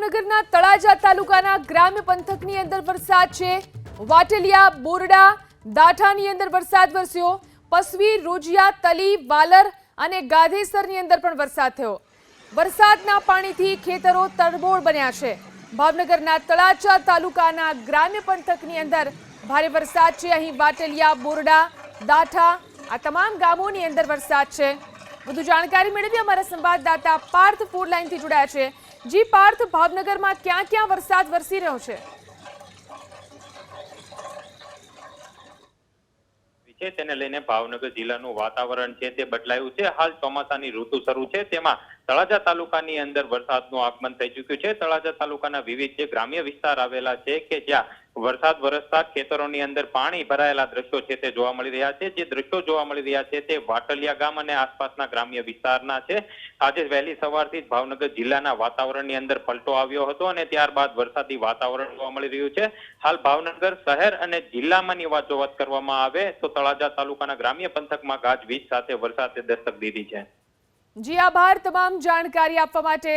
ભાવનગરના તળાજા તાલુકાના ગ્રામ્ય પંથકની અંદર વરસાદ છે. વાટેલિયા, બોરડા, દાઠાની અંદર વરસાદ વરસ્યો. પસવી, રોજિયા, તલી, વાલર અને ગાધેસરની અંદર પણ વરસાદ થયો. વરસાદના પાણીથી ખેતરો તરબોળ બન્યા છે. ભાવનગરના તળાજા તાલુકાના ગ્રામ્ય પંથકની અંદર ભારે વરસાદ છે. અહીં વાટેલિયા, બોરડા, દાઠા, આ તમામ ગામોની અંદર વરસાદ છે. વધુ જાણકારી મેળવી અમારા સંવાદદાતા પાર્થ ફૂડ લાઈનથી જોડાયા છે. જી પાર્થ, ભાવનગરમાં ક્યાં ક્યાં વરસાદ વરસી રહ્યો છે? તેને લઈને ભાવનગર જિલ્લાનું વાતાવરણ છે તે બદલાયું છે. હાલ ચોમાસાની ઋતુ શરૂ છે. તેમાં તળાજા તાલુકાની અંદર વરસાદનું આગમન થઈ ચુક્યું છે. તળાજા તાલુકાના વિવિધ જે ગ્રામ્ય વિસ્તાર આવેલા છે કે જ્યાં વરસાદ વરસતા ખેતરોની અંદર પાણી ભરાયેલા દ્રશ્યો છે તે જોવા મળી રહ્યા છે. જે દ્રશ્યો જોવા મળી રહ્યા છે તે વાટલિયા ગામ અને આસપાસના ગ્રામ્ય વિસ્તારના છે. આજે વહેલી સવારથી જ ભાવનગર જિલ્લાના વાતાવરણની અંદર પલટો આવ્યો હતો અને ત્યારબાદ વરસાદી વાતાવરણ જોવા મળી રહ્યું છે. હાલ ભાવનગર શહેર અને જિલ્લામાંની વાત જો વાત કરવામાં આવે તો તળાજા તાલુકાના ગ્રામ્ય પંથકમાં ગાજવીજ સાથે વરસાદે દસ્તક દીધી છે. જી આભાર. તમામ જાણકારી આપવા માટે